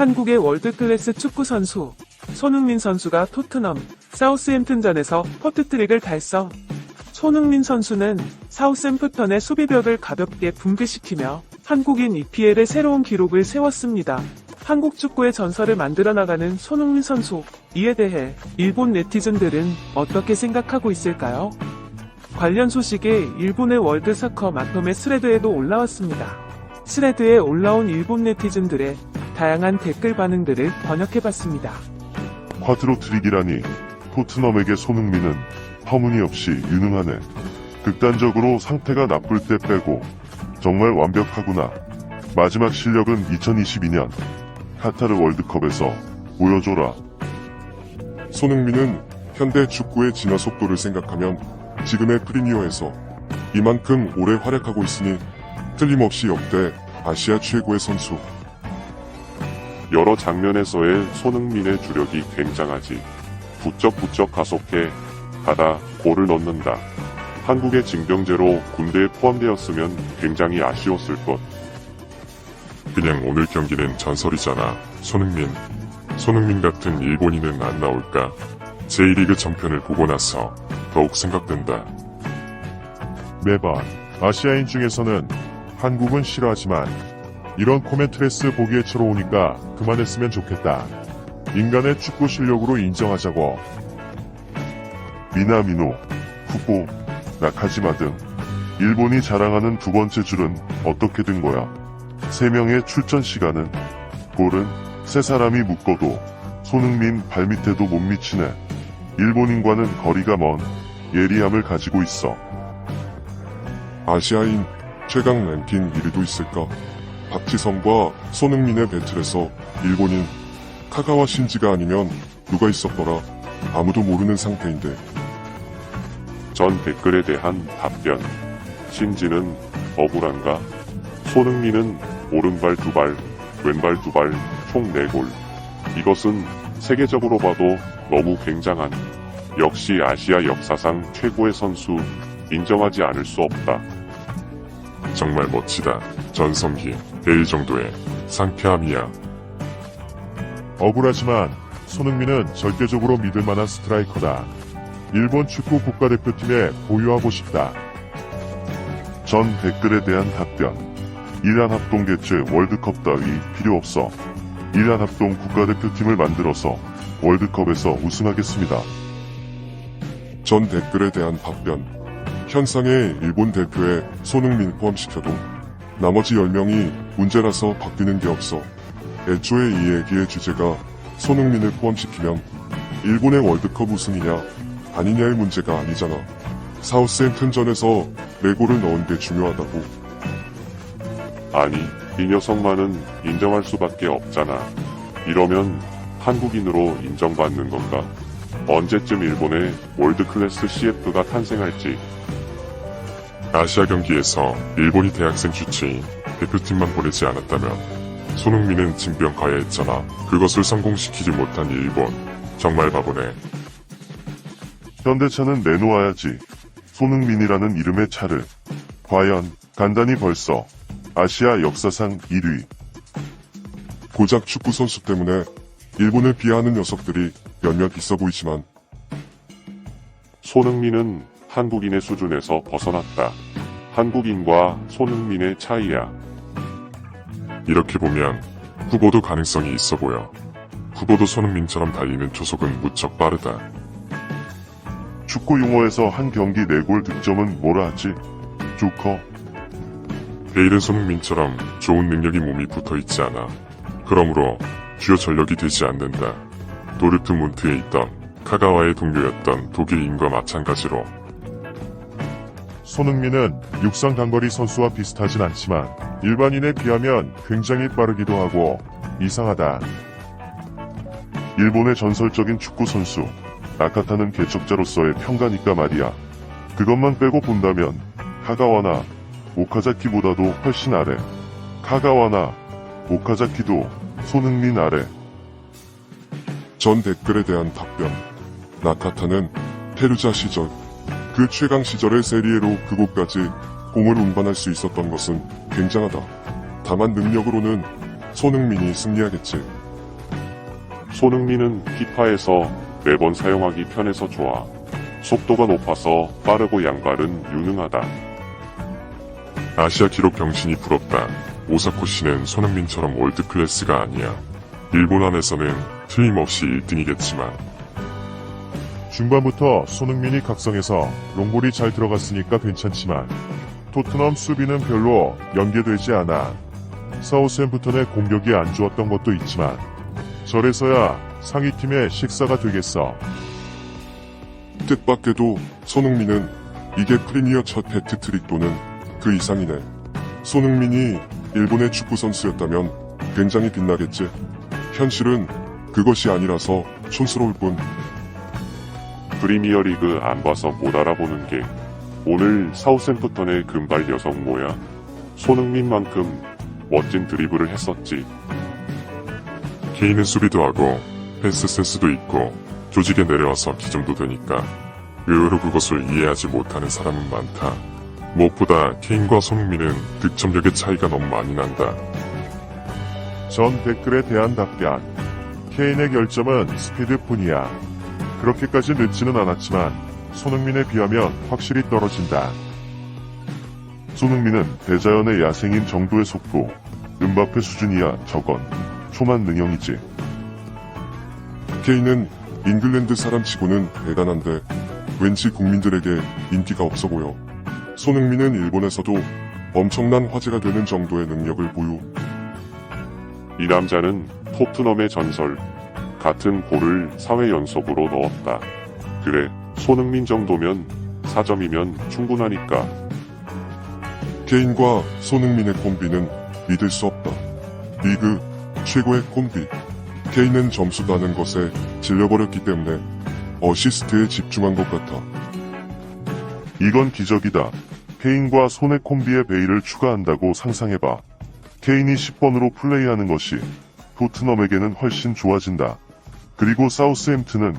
한국의 월드클래스 축구 선수 손흥민 선수가 토트넘 사우스햄튼전에서 퍼트트릭을 달성. 손흥민 선수는 사우스햄프턴의 수비벽을 가볍게 붕괴시키며 한국인 EPL의 새로운 기록을 세웠습니다. 한국 축구의 전설을 만들어 나가는 손흥민 선수. 이에 대해 일본 네티즌들은 어떻게 생각하고 있을까요? 관련 소식이 일본의 월드사커 마토메 스레드에도 올라왔습니다. 스레드에 올라온 일본 네티즌들의 다양한 댓글 반응들을 번역해봤습니다. 쿼드로 트릭이라니 토트넘에게 손흥민은 터무니없이 유능하네. 극단적으로 상태가 나쁠 때 빼고 정말 완벽하구나. 마지막 실력은 2022년 카타르 월드컵에서 보여줘라. 손흥민은 현대 축구의 진화 속도를 생각하면 지금의 프리미어에서 이만큼 오래 활약하고 있으니 틀림없이 역대 아시아 최고의 선수. 여러 장면에서의 손흥민의 주력이 굉장하지. 부쩍부쩍 가속해 가다 골을 넣는다. 한국의 징병제로 군대에 포함되었으면 굉장히 아쉬웠을 것. 그냥 오늘 경기는 전설이잖아. 손흥민. 손흥민 같은 일본인은 안 나올까? 제1리그 전편을 보고 나서 더욱 생각된다. 매번 아시아인 중에서는 한국은 싫어하지만 이런 코멘트레스 보기에 처로우니까 그만했으면 좋겠다. 인간의 축구 실력으로 인정하자고. 미나미노, 후보, 나카지마 등 일본이 자랑하는 두 번째 줄은 어떻게 된 거야? 세 명의 출전 시간은 골은 세 사람이 묶어도 손흥민 발밑에도 못 미치네. 일본인과는 거리가 먼 예리함을 가지고 있어. 아시아인 최강 랭킹 1위도 있을까? 박지성과 손흥민의 배틀에서 일본인 카가와 신지가 아니면 누가 있었더라? 아무도 모르는 상태인데 전 댓글에 대한 답변. 신지는 억울한가? 손흥민은 오른발 두 발, 왼발 두 발, 총 4골. 이것은 세계적으로 봐도 너무 굉장한, 역시 아시아 역사상 최고의 선수, 인정하지 않을 수 없다. 정말 멋지다. 전성기 내일 정도의 상쾌함이야. 억울하지만 손흥민은 절대적으로 믿을 만한 스트라이커다. 일본 축구 국가대표팀에 보유하고 싶다. 전 댓글에 대한 답변. 이란 합동 개최 월드컵 따위 필요 없어. 이란 합동 국가대표팀을 만들어서 월드컵에서 우승하겠습니다. 전 댓글에 대한 답변. 현상의 일본 대표에 손흥민 포함시켜도 나머지 10명이 문제라서 바뀌는 게 없어. 애초에 이 얘기의 주제가 손흥민을 포함시키면 일본의 월드컵 우승이냐 아니냐의 문제가 아니잖아. 사우스햄튼전에서 4골을 넣은 게 중요하다고. 아니, 이 녀석만은 인정할 수밖에 없잖아. 이러면 한국인으로 인정받는 건가? 언제쯤 일본의 월드클래스 CF가 탄생할지. 아시아 경기에서 일본이 대학생 주체인 대표팀만 보내지 않았다면 손흥민은 징병 가야 했잖아. 그것을 성공시키지 못한 일본. 정말 바보네. 현대차는 내놓아야지. 손흥민이라는 이름의 차를. 과연 간단히 벌써 아시아 역사상 1위. 고작 축구 선수 때문에 일본을 비하하는 녀석들이 몇몇 있어 보이지만 손흥민은 한국인의 수준에서 벗어났다. 한국인과 손흥민의 차이야. 이렇게 보면 후보도 가능성이 있어 보여. 후보도 손흥민처럼 달리는 초속은 무척 빠르다. 축구 용어에서 한 경기 4골 득점은 뭐라 하지? 조커. 베일은 손흥민처럼 좋은 능력이 몸이 붙어 있지 않아. 그러므로 주요 전력이 되지 않는다. 도르트문트에 있던 카가와의 동료였던 독일인과 마찬가지로 손흥민은 육상 단거리 선수와 비슷하진 않지만 일반인에 비하면 굉장히 빠르기도 하고 이상하다. 일본의 전설적인 축구 선수 나카타는 개척자로서의 평가니까 말이야. 그것만 빼고 본다면 카가와나 오카자키보다도 훨씬 아래. 카가와나 오카자키도 손흥민 아래. 전 댓글에 대한 답변. 나카타는 페루자 시절 그 최강 시절의 세리에로 그곳까지 공을 운반할 수 있었던 것은 굉장하다. 다만 능력으로는 손흥민이 승리하겠지. 손흥민은 피파에서 매번 사용하기 편해서 좋아. 속도가 높아서 빠르고 양발은 유능하다. 아시아 기록 병신이 부럽다. 오사코 씨는 손흥민처럼 월드 클래스가 아니야. 일본 안에서는 틀림없이 1등이겠지만 중반부터 손흥민이 각성해서 롱볼이 잘 들어갔으니까 괜찮지만 토트넘 수비는 별로 연계되지 않아 사우스햄프턴의 공격이 안 좋았던 것도 있지만 저래서야 상위팀의 식사가 되겠어. 뜻밖에도 손흥민은 이게 프리미어 첫 해트트릭 또는 그 이상이네. 손흥민이 일본의 축구 선수였다면 굉장히 빛나겠지. 현실은 그것이 아니라서 촌스러울 뿐. 프리미어리그 안 봐서 못 알아보는 게 오늘 사우샘프턴의 금발 여성 뭐야? 손흥민만큼 멋진 드리블을 했었지. 케인은 수비도 하고 패스 센스도 있고 조직에 내려와서 기점도 되니까 의외로 그것을 이해하지 못하는 사람은 많다. 무엇보다 케인과 손흥민은 득점력의 차이가 너무 많이 난다. 전 댓글에 대한 답변. 케인의 결점은 스피드뿐이야. 그렇게까지 늦지는 않았지만 손흥민에 비하면 확실히 떨어진다. 손흥민은 대자연의 야생인 정도의 속도, 음바페 수준이야 저건 초만 능형이지. 케인은 잉글랜드 사람 치고는 대단한데 왠지 국민들에게 인기가 없어 보여. 손흥민은 일본에서도 엄청난 화제가 되는 정도의 능력을 보유. 이 남자는 토트넘의 전설. 같은 골을 4회 연속으로 넣었다. 그래, 손흥민 정도면 4점이면 충분하니까. 케인과 손흥민의 콤비는 믿을 수 없다. 리그 최고의 콤비. 케인은 점수 나는 것에 질려버렸기 때문에 어시스트에 집중한 것 같아. 이건 기적이다. 케인과 손의 콤비의 베일을 추가한다고 상상해봐. 케인이 10번으로 플레이하는 것이 토트넘에게는 훨씬 좋아진다. 그리고 사우스햄튼은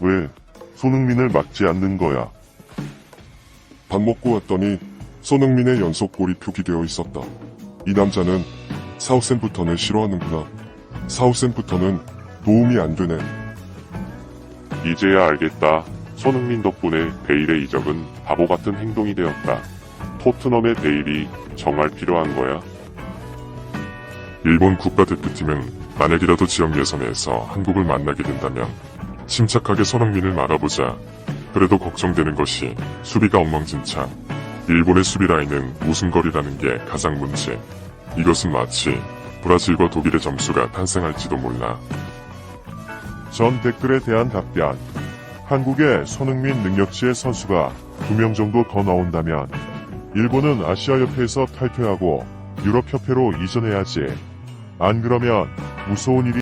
왜 손흥민을 막지 않는 거야? 밥 먹고 왔더니 손흥민의 연속골이 표기되어 있었다. 이 남자는 사우샘프턴을 싫어하는구나. 사우샘프턴은 도움이 안 되네. 이제야 알겠다. 손흥민 덕분에 베일의 이적은 바보 같은 행동이 되었다. 토트넘의 베일이 정말 필요한 거야. 일본 국가 대표팀은 만약이라도 지역 예선에서 한국을 만나게 된다면 침착하게 손흥민을 막아보자. 그래도 걱정되는 것이 수비가 엉망진창. 일본의 수비 라인은 우승거리라는 게 가장 문제. 이것은 마치 브라질과 독일의 점수가 탄생할지도 몰라. 전 댓글에 대한 답변. 한국의 손흥민 능력치의 선수가 두명 정도 더 나온다면 일본은 아시아협회에서 탈퇴하고 유럽협회로 이전해야지. 안 그러면 무서운 일이